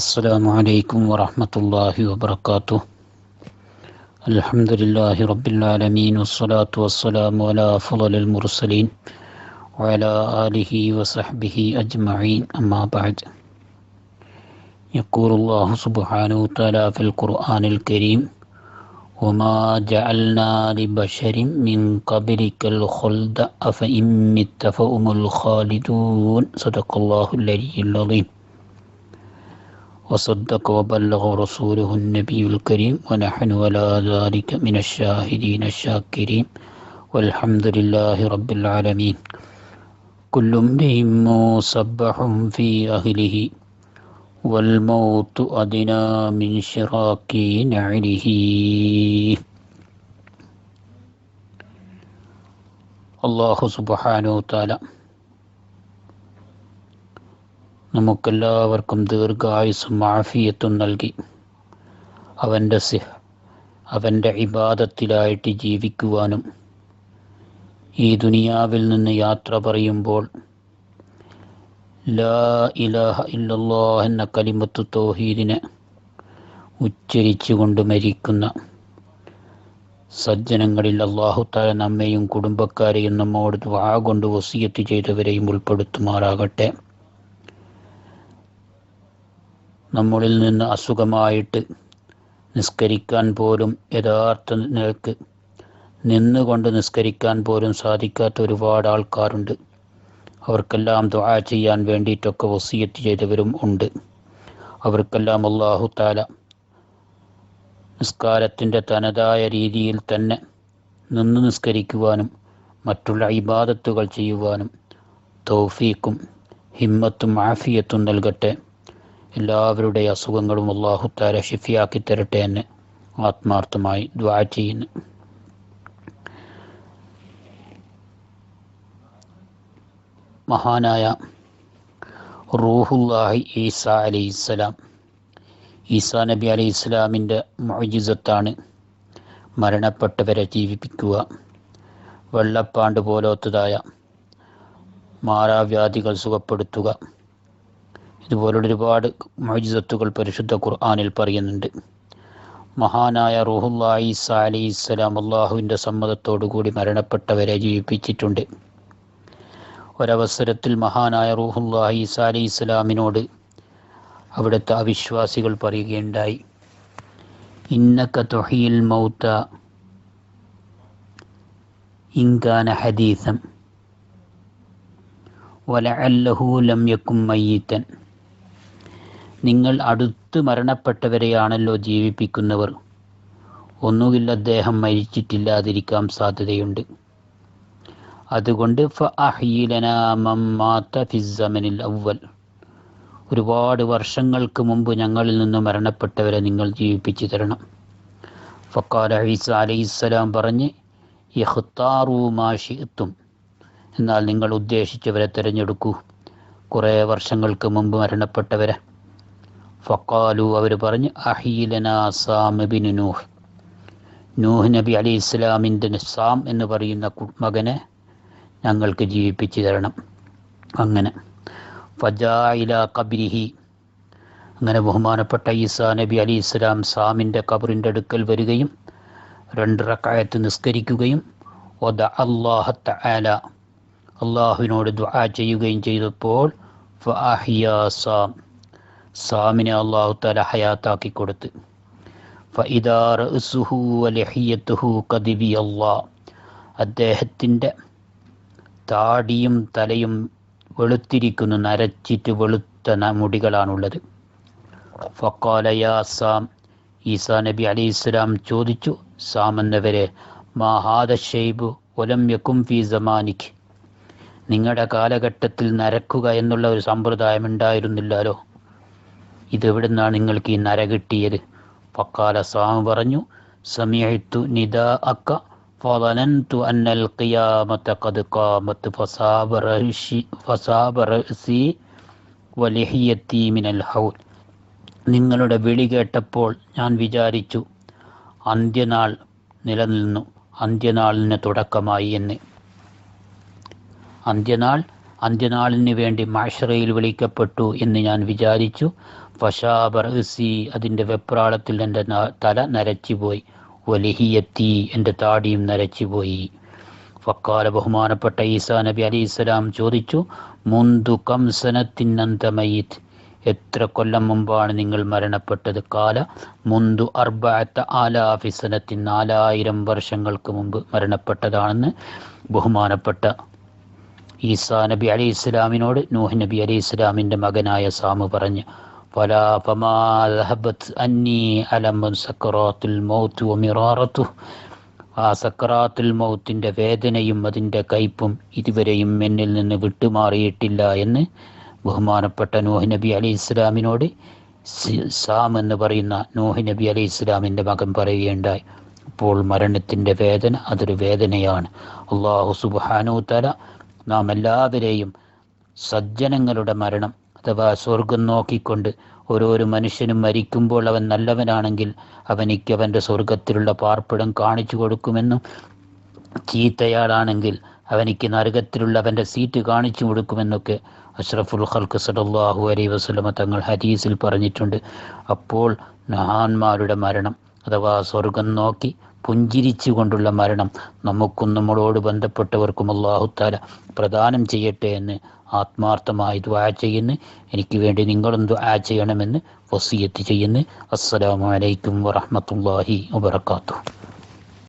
السلام عليكم ورحمة الله وبركاته. الحمد لله رب العالمين والصلاة والسلام على أفضل المرسلين وعلى آله وصحبه أجمعين. أما بعد يقول الله سبحانه وتعالى في القرآن الكريم وما جعلنا لبشر من قبلك الخلد أفإن مت فهم الخالدون. صدق الله العلي العظيم. وصدق وبلغ رسوله النبي الكريم ونحن ولا ذلك من الشاهدين الشاكرين والحمد لله رب العالمين. كل امرئ مسبح في أهله والموت أدنى من شراك نعله. الله سبحانه وتعالى നമുക്കെല്ലാവർക്കും ദീർഘായുസും ആഫിയത്തും നൽകി. അവന്റെ സിഹ് അവന്റെ ഇബാദത്തിലായിട്ട് ജീവിക്കുവാനും ഈ ദുനിയാവിൽ നിന്ന് യാത്ര പറയുമ്പോൾ ലാ ഇലാഹ ഇല്ലല്ലോ എന്ന കലിമത്ത് തൗഹീദിനെ ഉച്ചരിച്ചുകൊണ്ട് മരിക്കുന്ന സജ്ജനങ്ങളിൽ അള്ളാഹു താല നമ്മെയും കുടുംബക്കാരെയും നമ്മോട് ദ്വാ കൊണ്ട് വസിയത്ത് ചെയ്തവരെയും ഉൾപ്പെടുത്തുമാറാകട്ടെ. നമ്മളിൽ നിന്ന് അസുഖമായിട്ട് നിസ്കരിക്കാൻ പോലും യഥാർത്ഥ നിലയ്ക്ക് നിന്നുകൊണ്ട് നിസ്കരിക്കാൻ പോലും സാധിക്കാത്ത ഒരുപാട് ആൾക്കാരുണ്ട്. അവർക്കെല്ലാം ദുആ ചെയ്യാൻ വേണ്ടിയിട്ടൊക്കെ വസീയത്ത് ചെയ്തവരും ഉണ്ട്. അവർക്കെല്ലാം അള്ളാഹു താല നിസ്കാരത്തിന്റെ തനതായ രീതിയിൽ തന്നെ നിന്ന് നിസ്കരിക്കുവാനും മറ്റുള്ള ഇബാദത്തുകൾ ചെയ്യുവാനും തൗഫീക്കും ഹിമ്മത്തും ആഫിയത്തും നൽകട്ടെ. എല്ലാവരുടെ അസുഖങ്ങളും അള്ളാഹു താല ഷിഫിയാക്കി തരട്ടെ എന്ന് ആത്മാർത്ഥമായി ദ്വാ ചെയ്യുന്നു. മഹാനായ റൂഹുല്ലാഹി ഈസ അലൈഹി ഇസ്ലാം ഈസാ നബി അലൈഹി ഇസ്ലാമിന്റെ മൊഴിജിസത്താണ് മരണപ്പെട്ടവരെ ജീവിപ്പിക്കുക. വെള്ളപ്പാണ്ട് പോലത്തതായ മാറാവ്യാധികൾ സുഖപ്പെടുത്തുക. ഇതുപോലുള്ള ഒരുപാട് മൊജിസത്തുകൾ പരിശുദ്ധ ഖുർആാനിൽ പറയുന്നുണ്ട്. മഹാനായ റുഹുല്ലായി സാലി ഇസ്ലാം അള്ളാഹുവിന്റെ സമ്മതത്തോടു കൂടി മരണപ്പെട്ടവരെ ജീവിപ്പിച്ചിട്ടുണ്ട്. ഒരവസരത്തിൽ മഹാനായ റൂഹുല്ലാഹി സാലി ഇസ്ലാമിനോട് അവിടുത്തെ അവിശ്വാസികൾ പറയുകയുണ്ടായി. ഇന്നക്ക തൊഹിയിൽ മൗത്ത ഇങ്കാന ഹദീസം വലഅല്ലഹു ലം യക്കും മയ്യിത്തൻ നിങ്ങൾ അടുത്ത് മരണപ്പെട്ടവരെയാണല്ലോ ജീവിപ്പിക്കുന്നവർ. ഒന്നുകിൽ അദ്ദേഹം മരിച്ചിട്ടില്ലാതിരിക്കാൻ സാധ്യതയുണ്ട്. അതുകൊണ്ട് ഫിസ്സമനിൽ അവൽ ഒരുപാട് വർഷങ്ങൾക്ക് മുമ്പ് ഞങ്ങളിൽ നിന്ന് മരണപ്പെട്ടവരെ നിങ്ങൾ ജീവിപ്പിച്ചു തരണം. ഫക്കാല ഈസ അലൈഹിസ്സലാം പറഞ്ഞ് യഹ്താറൂമാഷിത്തും എന്നാൽ നിങ്ങൾ ഉദ്ദേശിച്ചവരെ തിരഞ്ഞെടുക്കൂ. കുറേ വർഷങ്ങൾക്ക് മുമ്പ് മരണപ്പെട്ടവരെ. ഫക്കാലു അവർ പറഞ്ഞ് നൂഹ്. നൂഹ് നബി അലി ഇസ്ലാമിന്റെ സാം എന്ന് പറയുന്ന മകനെ ഞങ്ങൾക്ക് ജീവിപ്പിച്ചു തരണം. അങ്ങനെ. ഫജായില കബിരിഹി അങ്ങനെ ബഹുമാനപ്പെട്ട ഈസാ നബി അലി ഇസ്ലാം സാമിന്റെ കബറിന്റെ അടുക്കൽ വരികയും രണ്ട് റക്കായത്ത് നിസ്കരിക്കുകയും ഒദ അള്ളാഹത്ത ആല അള്ളാഹുവിനോട് ദ്വാ ചെയ്യുകയും ചെയ്തപ്പോൾ ഫഅഹിയ സാം. സാമിനെ അള്ളാഹു തല ഹയാത്താക്കി കൊടുത്ത്. അദ്ദേഹത്തിന്റെ താടിയും തലയും വെളുത്തിരിക്കുന്നു നരച്ചിട്ട് വെളുത്ത മുടികളാണുള്ളത്. ഫക്കാലയാ സാം ഈസാ നബി അലി ഇസ്ലാം ചോദിച്ചു സാം എന്നവരെ മാഹാദ ഷെയ്ബ് ഒലം യക്കും ഫി സമാനിക്ക് നിങ്ങളുടെ കാലഘട്ടത്തിൽ നരക്കുക എന്നുള്ള ഒരു സമ്പ്രദായം ഉണ്ടായിരുന്നില്ലല്ലോ. ഇതെവിടുന്നാണ് നിങ്ങൾക്ക് ഈ നര കിട്ടിയത്? ഫക്കാല സ്വാമി പറഞ്ഞു സമയത്തു നിദ അക്ക ഫലനന്തു അന്നൽ ഖിയാമത ഖദ് ഖാമത്ത് ഫസാബ റഹ്ഷി ഫസാബ മിനൽ ഹൗൽ. നിങ്ങളുടെ വിളി കേട്ടപ്പോൾ ഞാൻ വിചാരിച്ചു അന്ത്യനാൾ നിലനിന്നു അന്ത്യനാളിന് തുടക്കമായി എന്ന്. അന്ത്യനാൾ അന്ത്യനാളിന് വേണ്ടി മാഷറയിൽ വിളിക്കപ്പെട്ടു എന്ന് ഞാൻ വിചാരിച്ചു ഫഷാബർസി അതിന്റെ വെപ്രാളത്തിൽ എന്റെ തല നരച്ചുപോയി. വലിഹിയത്തി എന്റെ താടിയും നരച്ചുപോയി. ഫക്കാല ബഹുമാനപ്പെട്ട ഈസാ നബി അലി ഇസ്ലാം ചോദിച്ചു മുന്തു കംസനത്തിനന്തമയിത് എത്ര കൊല്ലം മുമ്പാണ് നിങ്ങൾ മരണപ്പെട്ടത്? കാല മുന്തു അർബാത്ത ആലാഫിസനത്തിൻ നാലായിരം വർഷങ്ങൾക്ക് മുമ്പ് മരണപ്പെട്ടതാണെന്ന് ബഹുമാനപ്പെട്ട ഈസാ നബി അലി ഇസ്ലാമിനോട് നൂഹ് നബി അലി ഇസ്ലാമിന്റെ മകനായ സാമു പറഞ്ഞു. فلا فما ذهبت أني ألم سكرات الموت ومرارته ആ സക്രാത്തുൽ മൗത്തിൻ്റെ വേദനയും അതിൻ്റെ കയ്പും ഇതുവരെയും എന്നിൽ നിന്ന് വിട്ടുമാറിയിട്ടില്ല എന്ന് ബഹുമാനപ്പെട്ട നൂഹ് നബി അലി ഇസ്ലാമിനോട് സി- സാം എന്ന് പറയുന്ന നൂഹ് നബി അലി ഇസ്ലാമിൻ്റെ മകൻ പറയുകയുണ്ടായി അപ്പോൾ മരണത്തിൻ്റെ വേദന അതൊരു വേദനയാണ് അള്ളാഹു സുബാനു തല നാം എല്ലാവരെയും സജ്ജനങ്ങളുടെ മരണം അഥവാ സ്വർഗം നോക്കിക്കൊണ്ട് ഓരോരോ മനുഷ്യനും മരിക്കുമ്പോൾ അവൻ നല്ലവനാണെങ്കിൽ അവനിക്ക് അവന്റെ സ്വർഗത്തിലുള്ള പാർപ്പിടം കാണിച്ചു കൊടുക്കുമെന്നും ചീത്തയാളാണെങ്കിൽ അവനിക്ക് നരകത്തിലുള്ള അവന്റെ സീറ്റ് കാണിച്ചു കൊടുക്കുമെന്നൊക്കെ അഷ്റഫുൽ ഖൽക്ക് സല്ലല്ലാഹു അലൈ വസ്ലമ തങ്ങൾ ഹദീസിൽ പറഞ്ഞിട്ടുണ്ട്. അപ്പോൾ മഹാന്മാരുടെ മരണം അഥവാ സ്വർഗം നോക്കി പുഞ്ചിരിച്ചു കൊണ്ടുള്ള മരണം നമുക്കും നമ്മളോട് ബന്ധപ്പെട്ടവർക്കും അള്ളാഹുത്താല പ്രദാനം ചെയ്യട്ടെ എന്ന് ആത്മാർത്ഥമായി ദ്വാ ചെയ്യുന്നു. എനിക്ക് വേണ്ടി നിങ്ങളും ദ്വാ ചെയ്യണമെന്ന് വസിയത്ത് ചെയ്യുന്നു. അസ്സലാമു അലൈക്കും വറഹ്മത്തുള്ളാഹി വബറകാതുഹു.